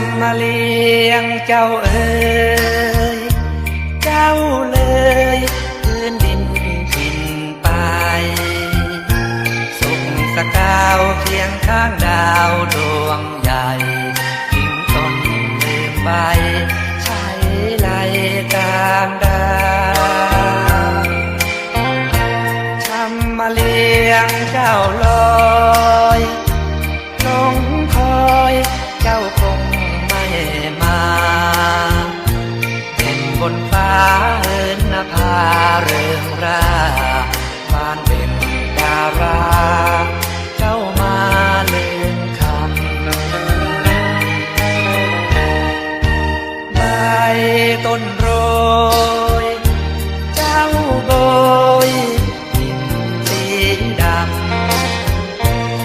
ำมาเลี้ยงเจ้าเอ๋ยเจ้าเลยพื้นดินดินไป สุขสกาวเพียงข้างดาวดวงใหญ่ทิ้งต้นลืมใบใช้ไหลตามดาวทำมาเลี้ยงเจ้าลอยลงคอย มาเป็นบนฟ้าเอินนภาเริงราบ้านเป็นดาราเจ้ามาเลือนคำใบต้นโรย เจ้าโบย